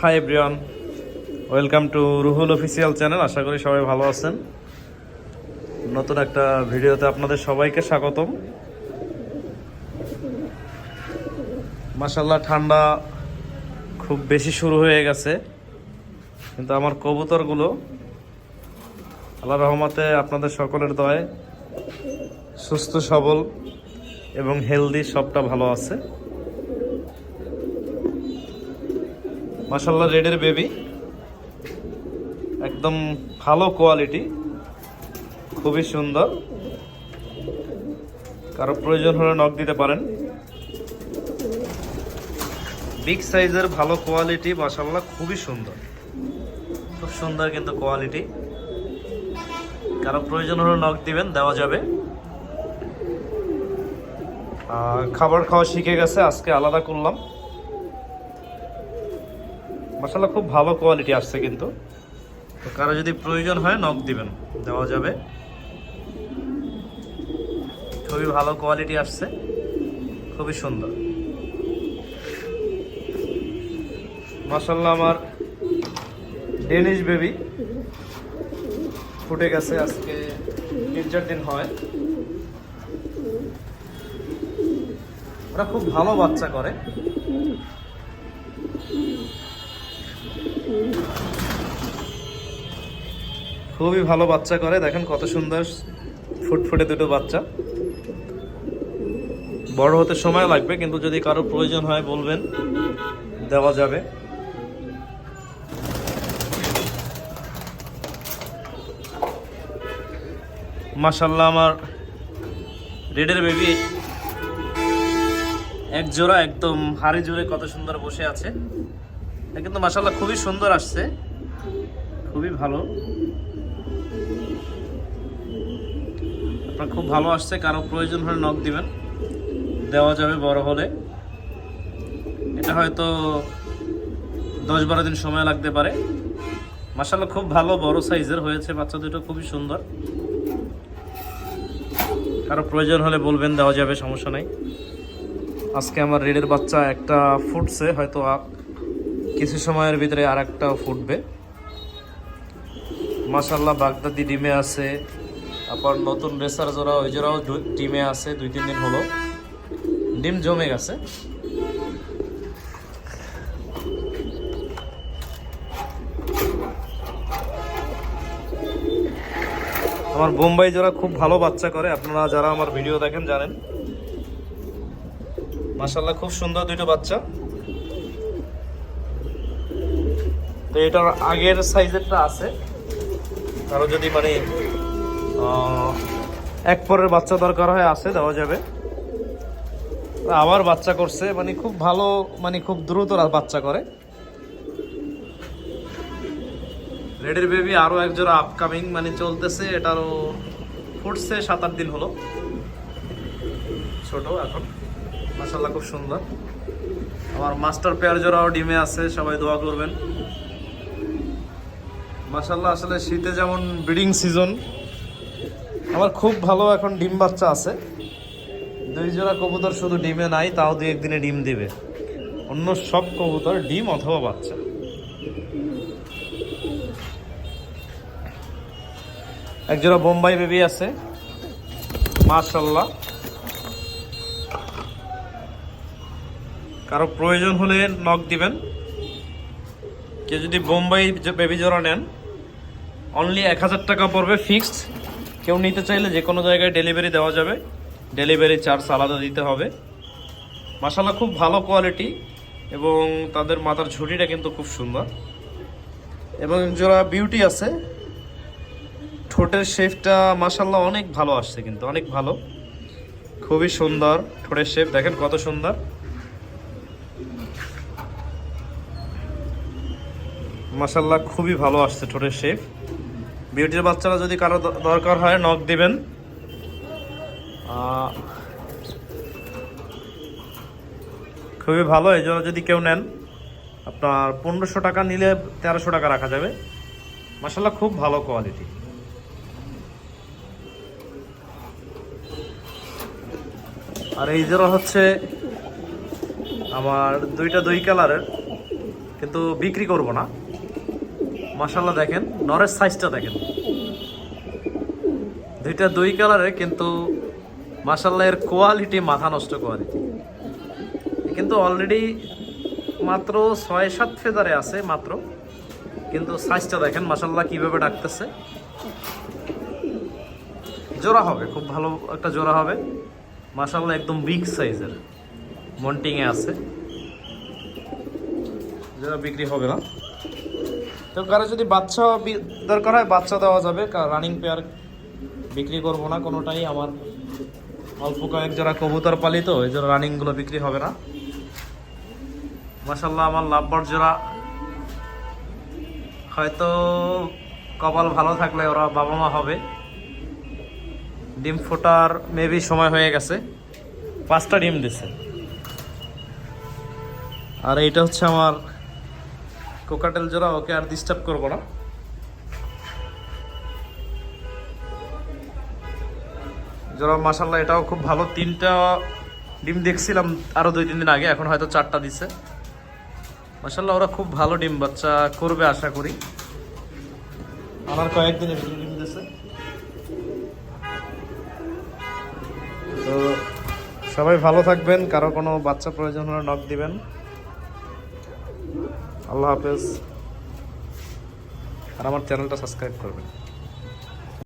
Hi everyone welcome to Ruhul official channel আশা করি সবাই ভালো আছেন। নতুন একটা ভিডিওতে আপনাদের সবাইকে স্বাগতম। মাসাল্লাহ ঠান্ডা খুব বেশি শুরু হয়ে গেছে। কিন্তু আমার কবুতরগুলো আল্লাহ রহমতে আপনাদের সকলের দয় সুস্থ, সবল এবং হেলদি সবটা ভালো আছে। মাসাল্লাহ রেডের বেবি একদম ভালো কোয়ালিটি খুবই সুন্দর। কারও প্রয়োজন হলে নখ দিতে পারেন। বিগ সাইজের ভালো কোয়ালিটি মাসাল্লাহ খুবই সুন্দর। খুব সুন্দর কিন্তু কোয়ালিটি কারও প্রয়োজন হলে নখ দিবেন, দেওয়া যাবে। খাবার খাওয়া শিখে গেছে, আজকে আলাদা করলাম। মশলা খুব ভালো কোয়ালিটি আসছে কিন্তু। তো কারও যদি প্রয়োজন হয় নখ দিবেন। দেওয়া যাবে। খুবই ভালো কোয়ালিটি আসছে। খুবই সুন্দর। মাসাল্লাহ আমার ডেনিশ বেবি ফুটে গেছে আজকে। তিন চার দিন হয়। ওরা খুব ভালো বাচ্চা করে। খুবই ভালো বাচ্চা করে। দেখেন কত সুন্দর ফুটফুটে দুটো বাচ্চা। বড় হতে সময় লাগবে, কিন্তু যদি কারও প্রয়োজন হয় বলবেন, দেওয়া যাবে। মাসাল্লাহ আমার রেডের বেবি এক জোড়া, একদম হাড়ি জোরে কত সুন্দর বসে আছে। কিন্তু মাসাল্লাহ খুবই সুন্দর আসছে। খুবই ভালো। আপনার খুব ভালো আসছে, কারও প্রয়োজন হলে নখ দিবেন। দেওয়া যাবে বড় হলে। এটা হয়তো দশ বারো দিন সময় লাগতে পারে। মাসাল্লাহ খুব ভালো, বড় সাইজের হয়েছে, বাচ্চা দুটো খুবই সুন্দর। কারও প্রয়োজন হলে বলবেন, দেওয়া যাবে, সমস্যা নাই। আজকে আমার রেডের বাচ্চা একটা ফুটছে, হয়তো কিছু সময়ের ভিতরে আর একটা ফুটবে। মাসাল্লাহ বাগদাদি ডিমে আছে, তারপর নতুন রেসার জোড়া, ওই জোড়াও ডিমে আছে, দুই, তিন দিন হলো। ডিম জমে গেছে। আমার বোম্বাই জোড়া খুব ভালো বাচ্চা করে, আপনারা যারা আমার ভিডিও দেখেন জানেন। মাসাল্লাহ খুব সুন্দর দুটো বাচ্চা। তো এটার আগের সাইজেরটা আছে। কারও যদি মানে এক পরের বাচ্চা দরকার হয়, আছে, দেওয়া যাবে। আবার বাচ্চা করছে মানে খুব ভালো মানে খুব দ্রুত বাচ্চা করে। রেডের বেবি আরও এক জোড়া আপকামিং মানে চলতেছে, এটারও ফুটছে সাত আট দিন হলো। ছোট এখন। মাসাল্লাহ খুব সুন্দর। আমার মাস্টার পেয়ার জোড়াও ডিমে আছে, সবাই দোয়া করবেন। মাসাল্লাহ আসলে শীতে যেমন ব্রিডিং সিজন, আমার খুব ভালো এখন ডিম বাচ্চা আছে। দুই জোড়া কবুতর শুধু ডিমে নাই, তাও দুই একদিনে ডিম দিবে। অন্য সব কবুতর ডিম অথবা বাচ্চা। এক জোড়া বোম্বাই বেবি আছে। মাশাল্লাহ কারও প্রয়োজন হলে নখ দিবেন। কেউ যদি বোম্বাই বেবি জোড়া নেন অনলি এক হাজার টাকা পড়বে ফিক্সড কেউ নিতে চাইলে যে কোনো জায়গায় ডেলিভারি দেওয়া যাবে। ডেলিভারি চার্জ আলাদা দিতে হবে। মাসাল্লাহ খুব ভালো কোয়ালিটি এবং তাদের মাথার ঝুঁটিটা কিন্তু খুব সুন্দর। এবং জোড়া বিউটি আছে। ঠোঁটের শেপটা মাসাল্লাহ অনেক ভালো আসছে কিন্তু, অনেক ভালো। খুবই সুন্দর ঠোঁটের শেপ দেখেন কত সুন্দর। মাসাল্লাহ খুবই ভালো আসছে ঠোঁটের শেপ বিউটির বাচ্চারা যদি কারও দরকার হয় নখ দিবেন। খুবই ভালো, এই জন্য যদি কেউ নেন, আপনার পনেরোশো টাকা নিলে তেরোশো টাকা রাখা যাবে। মাসাল্লাহ খুব ভালো কোয়ালিটি আর এই জোড়া হচ্ছে আমার দুইটা দুই কালারের কিন্তু বিক্রি করব না। মাসাল্লাহ দেখেন, নরের সাইজটা দেখেন। দুইটা দুই কালারের কিন্তু মাসাল্লাহ এর কোয়ালিটি মাথা নষ্ট কোয়ালিটি কিন্তু অলরেডি মাত্র ছয় সাত ফেদারে আছে মাত্র, কিন্তু সাইজটা দেখেন মাসাল্লাহ কীভাবে ডাকতেছে। জোড়া হবে, খুব ভালো একটা জোড়া হবে। মাসাল্লাহ একদম বিগ সাইজের মন্টিংয়ে আছে। যেটা বিক্রি হবে না। তো কারও যদি বাচ্চা দরকার হয়, বাচ্চা দেওয়া যাবে। রানিং পেয়ার বিক্রি করব না, কোনোটাই আমার অল্প কয়েক যারা কবুতর পালিত এই যারা রানিংগুলো বিক্রি হবে না। মাসাল্লাহ আমার লাভবার জোড়া। হয়তো কপাল ভালো থাকলে ওরা বাবা মা হবে। ডিম ফোটার মেবি সময় হয়ে গেছে। পাঁচটা ডিম দিছে। আর এইটা হচ্ছে আমার কোকাটেল জোড়া ওকে আর ডিস্টার্ব করব না। জোড়া মাসাল্লাহ এটাও খুব ভালো। তিনটা ডিম দেখছিলাম আরও দুই, তিন দিন আগে, এখন হয়তো চারটা দিছে। মাসাল্লাহ ওরা খুব ভালো ডিম বাচ্চা, করবে আশা করি। আমার কয়েকদিনের ডিম দিছে। তো সবাই ভালো থাকবেন, কারও কোনো বাচ্চা প্রয়োজন হলে নক দিবেন। আল্লাহ হাফেজ। আর আমার চ্যানেলটা সাবস্ক্রাইব করবেন।